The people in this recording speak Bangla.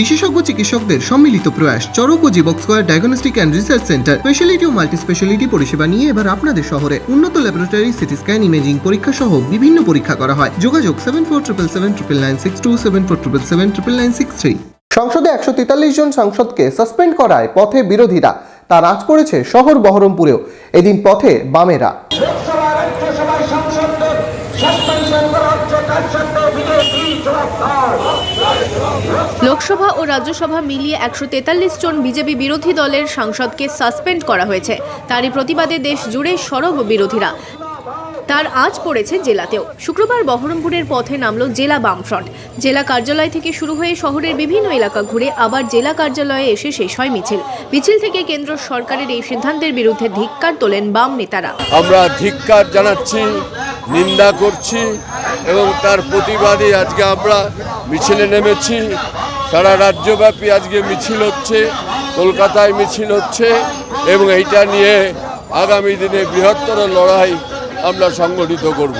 বিশেষজ্ঞ চিকিৎসকদের সম্মিলিত প্রয়াস, চরক ও Jibak square diagnostic and research centre, speciality O multi speciality পরিষেবা নিয়ে এবার আপনাদের শহরে উন্নত ল্যাবরেটরি সিটি স্ক্যান ইমেজিং পরীক্ষা সহ বিভিন্ন পরীক্ষা করা হয়। যোগাযোগ seven four triple seven triple nine six two seven four triple seven triple nine six three সংসদে একশো তেতাল্লিশ জন সাংসদকে সাসপেন্ড করায় পথে বিরোধীরা। তা রাজ করেছে শহর বহরমপুরেও। এদিন পথে বামেরা লোকসভা রাজ্যসভার সাংসদদের সাসপেনশন করা হচ্ছে তার সাথে বিজেপি জবাবদার লোকসভা ও রাজ্যসভা মিলিয়ে একশো তেতাল্লিশ জন বিজেপি বিরোধী দলের সাংসদকে সাসপেন্ড করা হয়েছে। তারই প্রতিবাদে দেশ জুড়ে সরব বিরোধীরা। তার আজ পড়েছে জেলাতেও। শুক্রবার বহরমপুরের পথে নামল জেলা বামফ্রন্ট। জেলা কার্যালয় থেকে শুরু হয়ে শহরের বিভিন্ন এলাকা ঘুরে আবার জেলা কার্যালয়ে এসে শেষ হয় মিছিল। মিছিল থেকে কেন্দ্র সরকারের এই সিদ্ধান্তের বিরুদ্ধে ধিক্কার তোলেন বাম নেতারা। আমরা ধিক্কার জানাচ্ছি নিন্দা করছি এবং তার প্রতিবাদে আজকে আমরা মিছিলে নেমেছি। সারা রাজ্যব্যাপী আজকে মিছিল হচ্ছে, কলকাতায় মিছিল হচ্ছে এবং এইটা নিয়ে আগামী দিনে বৃহত্তর লড়াই আমরা সংগঠিত করব।